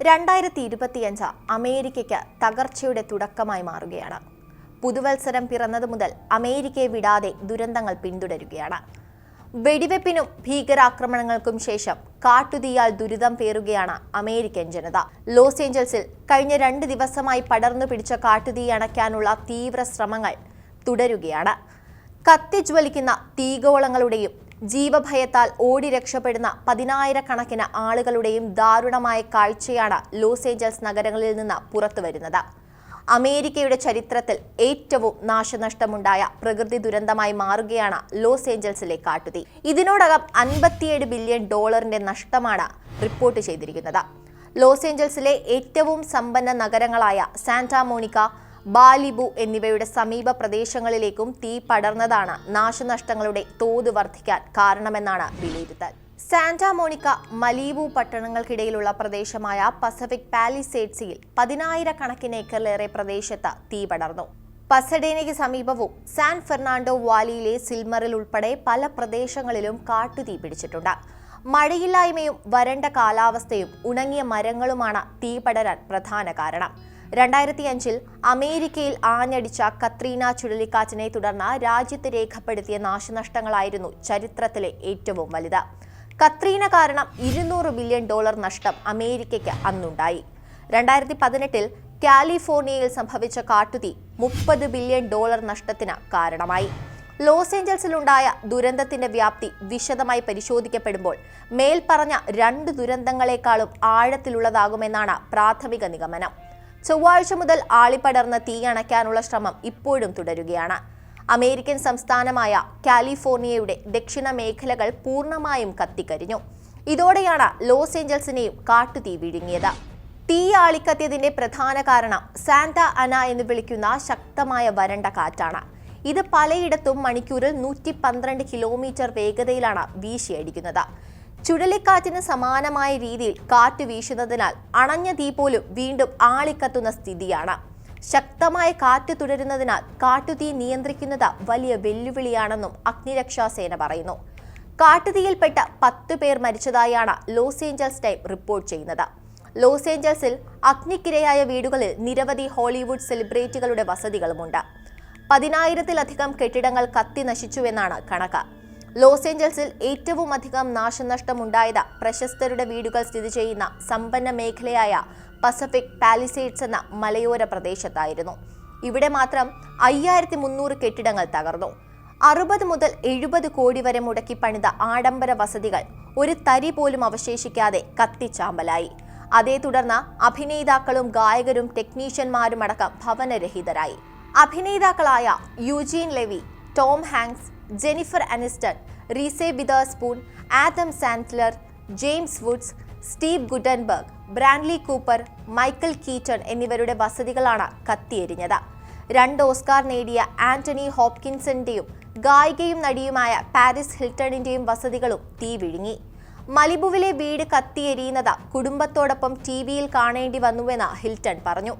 രണ്ടായിരത്തി ഇരുപത്തിയഞ്ച് അമേരിക്കയ്ക്ക് തകർച്ചയുടെ തുടക്കമായി മാറുകയാണ്. പുതുവത്സരം പിറന്നതു മുതൽ അമേരിക്കയെ വിടാതെ ദുരന്തങ്ങൾ പിന്തുടരുകയാണ്. വെടിവെപ്പിനും ഭീകരാക്രമണങ്ങൾക്കും ശേഷം കാട്ടുതീയാൽ ദുരിതം പേറുകയാണ് അമേരിക്കൻ ജനത. ലോസ് ഏഞ്ചൽസിൽ കഴിഞ്ഞ രണ്ട് ദിവസമായി പടർന്നു പിടിച്ച കാട്ടുതീ അണയ്ക്കാനുള്ള തീവ്ര ശ്രമങ്ങൾ തുടരുകയാണ്. കത്തിജ്വലിക്കുന്ന തീഗോളങ്ങളുടെയും ജീവഭയത്താൽ ഓടി രക്ഷപ്പെടുന്ന പതിനായിരക്കണക്കിന് ആളുകളുടെയും ദാരുണമായ കാഴ്ചയാണ് ലോസ് ഏഞ്ചൽസ് നഗരങ്ങളിൽ നിന്ന് പുറത്തുവരുന്നത്. അമേരിക്കയുടെ ചരിത്രത്തിൽ ഏറ്റവും നാശനഷ്ടമുണ്ടായ പ്രകൃതി ദുരന്തമായി മാറുകയാണ് ലോസ് ഏഞ്ചൽസിലെ കാട്ടുതീ. ഇതിനോടകം അൻപത്തിയേഴ് ബില്യൺ ഡോളറിന്റെ നഷ്ടമാണ് റിപ്പോർട്ട് ചെയ്തിരിക്കുന്നത്. ലോസ് ഏഞ്ചൽസിലെ ഏറ്റവും സമ്പന്ന നഗരങ്ങളായ സാന്റാ മോണിക്ക ബാലിബു എന്നിവയുടെ സമീപ പ്രദേശങ്ങളിലേക്കും തീ പടർന്നതാണ് നാശനഷ്ടങ്ങളുടെ തോത് വർദ്ധിക്കാൻ കാരണമെന്നാണ് വിലയിരുത്തൽ. സാന്റാ മോണിക്ക മലീബു പട്ടണങ്ങൾക്കിടയിലുള്ള പ്രദേശമായ പസഫിക് പാലിസേഡ്സിയിൽ പതിനായിരക്കണക്കിന് ഏക്കറിലേറെ പ്രദേശത്ത് തീ പടർന്നു. പസഡേനയ്ക്ക് സമീപവും സാൻ ഫെർണാണ്ടോ വാലിയിലെ സിൽമറിൽ ഉൾപ്പെടെ പല പ്രദേശങ്ങളിലും കാട്ടുതീ പിടിച്ചിട്ടുണ്ട്. മഴയില്ലായ്മയും വരണ്ട കാലാവസ്ഥയും ഉണങ്ങിയ മരങ്ങളുമാണ് തീ പടരാൻ പ്രധാന കാരണം. രണ്ടായിരത്തി അഞ്ചിൽ അമേരിക്കയിൽ ആഞ്ഞടിച്ച കത്രീന ചുഴലിക്കാറ്റിനെ തുടർന്ന് രാജ്യത്ത് രേഖപ്പെടുത്തിയ നാശനഷ്ടങ്ങളായിരുന്നു ചരിത്രത്തിലെ ഏറ്റവും വലുത്. കത്രീന കാരണം ഇരുന്നൂറ് ബില്യൺ ഡോളർ നഷ്ടം അമേരിക്കയ്ക്ക് അന്നുണ്ടായി. രണ്ടായിരത്തി പതിനെട്ടിൽ കാലിഫോർണിയയിൽ സംഭവിച്ച കാട്ടുതീ മുപ്പത് ബില്യൺ ഡോളർ നഷ്ടത്തിന് കാരണമായി. ലോസ് ഏഞ്ചൽസിലുണ്ടായ ദുരന്തത്തിന്റെ വ്യാപ്തി വിശദമായി പരിശോധിക്കപ്പെടുമ്പോൾ മേൽപ്പറഞ്ഞ രണ്ട് ദുരന്തങ്ങളെക്കാളും ആഴത്തിലുള്ളതാകുമെന്നാണ് പ്രാഥമിക നിഗമനം. ചൊവ്വാഴ്ച മുതൽ ആളിപ്പടർന്ന് തീ അണയ്ക്കാനുള്ള ശ്രമം ഇപ്പോഴും തുടരുകയാണ്. അമേരിക്കൻ സംസ്ഥാനമായ കാലിഫോർണിയയുടെ ദക്ഷിണ മേഖലകൾ പൂർണമായും കത്തിക്കരിഞ്ഞു. ഇതോടെയാണ് ലോസ് ഏഞ്ചൽസിനെയും കാട്ടുതീ വിഴുങ്ങിയത്. തീ ആളിക്കത്തിയതിന്റെ പ്രധാന കാരണം സാന്റ അന എന്ന് വിളിക്കുന്ന ശക്തമായ വരണ്ട കാറ്റാണ്. ഇത് പലയിടത്തും മണിക്കൂറിൽ നൂറ്റി പന്ത്രണ്ട് കിലോമീറ്റർ വേഗതയിലാണ് വീശിയടിക്കുന്നത്. ചുഴലിക്കാറ്റിന് സമാനമായ രീതിയിൽ കാറ്റ് വീശുന്നതിനാൽ അണഞ്ഞ തീ പോലും വീണ്ടും ആളിക്കത്തുന്ന സ്ഥിതിയാണ്. ശക്തമായ കാറ്റ് തുടരുന്നതിനാൽ കാട്ടുതീ നിയന്ത്രിക്കുന്നത് വലിയ വെല്ലുവിളിയാണെന്നും അഗ്നിരക്ഷാസേന പറയുന്നു. കാട്ടുതീയിൽപ്പെട്ട പത്ത് പേർ മരിച്ചതായാണ് ലോസ് ഏഞ്ചൽസ് ടൈം റിപ്പോർട്ട് ചെയ്യുന്നത്. ലോസ് ഏഞ്ചൽസിൽ അഗ്നിക്കിരയായ വീടുകളിൽ നിരവധി ഹോളിവുഡ് സെലിബ്രിറ്റികളുടെ വസതികളുമുണ്ട്. പതിനായിരത്തിലധികം കെട്ടിടങ്ങൾ കത്തി നശിച്ചുവെന്നാണ് കണക്ക്. ലോസ് ഏഞ്ചൽസിൽ ഏറ്റവും അധികം നാശനഷ്ടമുണ്ടായത് പ്രശസ്തരുടെ വീടുകൾ സ്ഥിതി ചെയ്യുന്ന സമ്പന്ന മേഖലയായ പസഫിക് പാലിസേഡ്സ് എന്ന മലയോര പ്രദേശത്തായിരുന്നു. ഇവിടെ മാത്രം അയ്യായിരത്തി മുന്നൂറ് കെട്ടിടങ്ങൾ തകർന്നു. അറുപത് മുതൽ എഴുപത് കോടി വരെ മുടക്കി പണിത ആഡംബര വസതികൾ ഒരു തരി പോലും അവശേഷിക്കാതെ കത്തിച്ചാമ്പലായി. അതേ തുടർന്ന് അഭിനേതാക്കളും ഗായകരും ടെക്നീഷ്യന്മാരും അടക്കം ഭവനരഹിതരായി. അഭിനേതാക്കളായ Eugene Levy Tom Hanks Jennifer Aniston Reese Witherspoon Adam Sandler James Woods Steve Guttenberg Bradley Cooper Michael Keaton എന്നിവരുടെ വസതികളാണ് കത്തിയെരിഞ്ഞത്. രണ്ട് ഓസ്കാർ നേടിയ ആന്റണി ഹോപ്കിൻസന്റെയും ഗായികയും നടിയുമായ പാരിസ് ഹിൽട്ടണിന്റെയും വസതികളും തീ വിഴുങ്ങി മലിബുവിലെ വീട് കത്തിയെരിയുന്നത് കുടുംബത്തോടൊപ്പം ടി വിയിൽ കാണേണ്ടി വന്നുവെന്ന് ഹിൽട്ടൺ പറഞ്ഞു.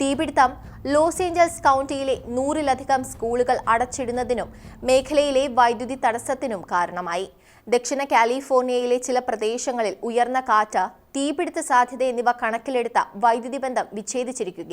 തീപിടുത്തം ലോസ് ഏഞ്ചൽസ് കൗണ്ടിയിലെ നൂറിലധികം സ്കൂളുകൾ അടച്ചിടുന്നതിനും മേഖലയിലെ വൈദ്യുതി തടസ്സത്തിനും കാരണമായി. ദക്ഷിണ കാലിഫോർണിയയിലെ ചില പ്രദേശങ്ങളിൽ ഉയർന്ന കാറ്റ് തീപിടുത്ത സാധ്യത എന്നിവ കണക്കിലെടുത്ത വൈദ്യുതി ബന്ധം വിച്ഛേദിച്ചിരിക്കുകയാണ്.